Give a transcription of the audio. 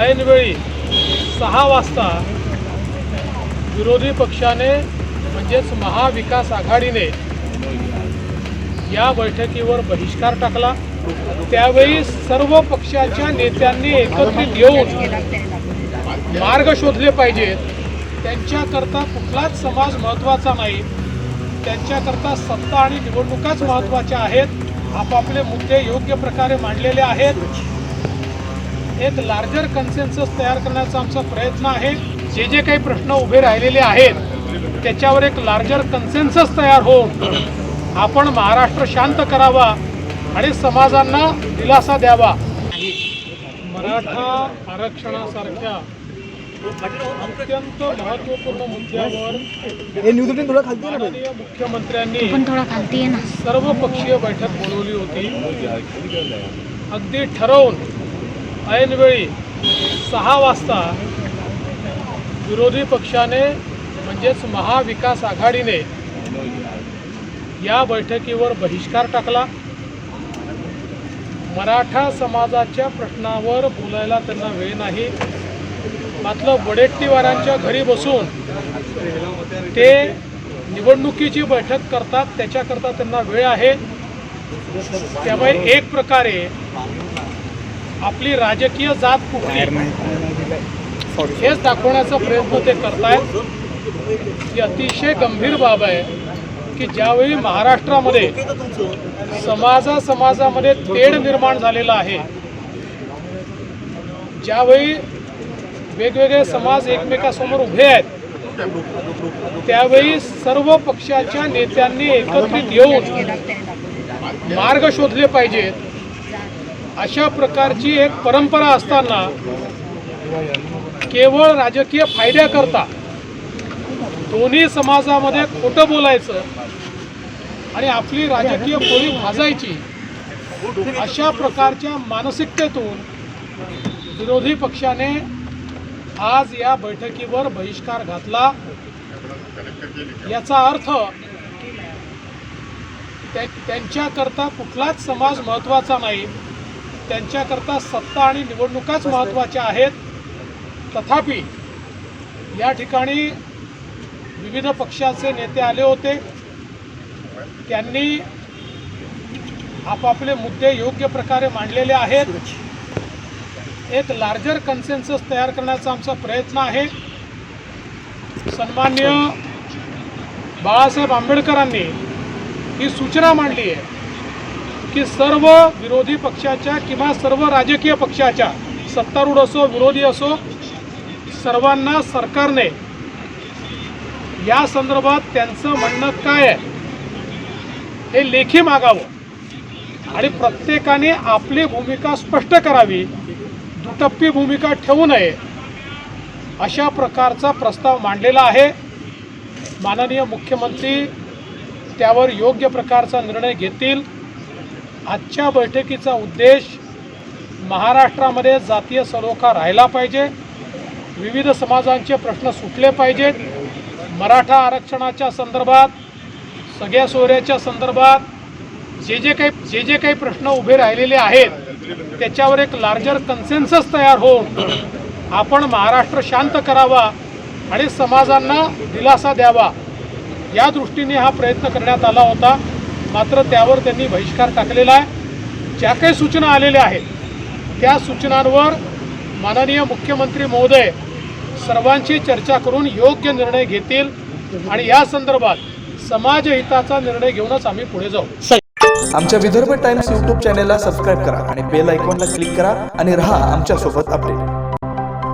ऐनवेळी सहा वाजता विरोधी पक्षाने म्हणजेच महाविकास आघाडीने या बैठकीवर बहिष्कार टाकला. त्यावेळी सर्व पक्षाच्या नेत्यांनी एकत्रित येऊन मार्ग शोधले पाहिजेत. त्यांच्याकरता कुठलाच समाज महत्त्वाचा नाही. त्यांच्याकरता सत्ता आणि निवडणुकाच महत्त्वाच्या आहेत. आपापले मुद्दे योग्य प्रकारे मांडलेले आहेत. एक लार्जर कन्सेन्सस तयार करण्याचा आमचा प्रयत्न आहे. जे जे काही प्रश्न उभे राहिलेले आहेत त्याच्यावर एक लार्जर कन्सेन्सस तयार होऊन आपण महाराष्ट्र शांत करावा आणि समाजांना दिलासा द्यावा. मराठा आरक्षणासारख्या अत्यंत महत्त्वपूर्ण मुद्द्यावर हे. माननीय मुख्यमंत्र्यांनी पण थोडा खालती आहे ना. सर्व पक्षीय बैठक बोलवली होती. अगदी ठरवून ऐनवेळी सहा वाजता विरोधी पक्षाने म्हणजेच महाविकास आघाडीने या बैठकीवर बहिष्कार टाकला. मराठा समाजाच्या प्रश्नावर बोलायला त्यांना वेळ नाही. मात्र वडेट्टीवारांच्या घरी बसून ते निवडणुकीची बैठक करतात त्याच्याकरता त्यांना वेळ आहे. त्यामुळे एक प्रकारे आपली राजकीय जात कुठली? हेच दाखवण्याचा प्रयत्न ते करतायत. ही अतिशय गंभीर बाब आहे की ज्यावेळी महाराष्ट्रामध्ये समाजा समाजामध्ये तेढ निर्माण झालेला आहे ज्यावेळी वेगवेगळे समाज एकमेकासमोर उभे आहेत त्यावेळी सर्व पक्षाच्या नेत्यांनी एकत्रित येऊन मार्ग शोधले पाहिजेत. अशा प्रकारची एक परंपरा असताना केवळ राजकीय फायद्याकरता दोन्ही समाजामध्ये खोटं बोलायचं आणि आपली राजकीय बोली भाजायची अशा प्रकारच्या मानसिकतेतून विरोधी पक्षाने आज या बैठकीवर बहिष्कार घातला. याचा अर्थ त्यांच्याकरता कुठलाच समाज महत्त्वाचा नाही. त्यांच्याकरता सत्ता आणि निवडणुकाच महत्त्वाच्या आहेत. तथापि या ठिकाणी विविध पक्षाचे नेते आले होते. त्यांनी आपापले मुद्दे योग्य प्रकारे मांडलेले आहेत. एक लार्जर कन्सेन्सस तयार करण्याचा आमचा प्रयत्न आहे. सन्मान्य बाळासाहेब आंबेडकरांनी ही सूचना मांडली आहे. की सर्व विरोधी पक्षाच्या किंवा सर्व राजकीय पक्षाच्या सत्तारूढ असो विरोधी असो सर्वांना सरकारने या संदर्भात त्यांचं म्हणणं काय आहे हे लेखी मागावं आणि प्रत्येकाने आपली भूमिका स्पष्ट करावी दुटप्पी भूमिका ठेवू नये अशा प्रकारचा प्रस्ताव मांडलेला आहे. माननीय मुख्यमंत्री त्यावर योग्य प्रकारचा निर्णय घेतील. आजच्या बैठकीचा उद्देश महाराष्ट्रामध्ये जातीय सलोखा राहिला पाहिजे. विविध समाजांचे प्रश्न सुटले पाहिजेत. मराठा आरक्षणाच्या संदर्भात सगळ्या सोयऱ्याच्या संदर्भात जे जे काही जे जे काही प्रश्न उभे राहिलेले आहेत त्याच्यावर एक लार्जर कन्सेन्सस तयार होऊन आपण महाराष्ट्र शांत करावा आणि समाजांना दिलासा द्यावा. या दृष्टीने हा प्रयत्न करण्यात आला होता. मात्र त्यावर त्यांनी बहिष्कार टाकलेला आहे. ज्या काही सूचना आलेल्या आहेत त्या सूचनांवर माननीय मुख्यमंत्री महोदय सर्वांची चर्चा करून योग्य निर्णय घेतील आणि या संदर्भात समाजहिताचा निर्णय घेऊनच आम्ही पुढे जाऊ. आमच्या विदर्भ टाइम्स यूट्यूब चॅनेलला सबस्क्राईब करा आणि बेल आयकॉनला क्लिक करा आणि राहा आमच्यासोबत अपडेट.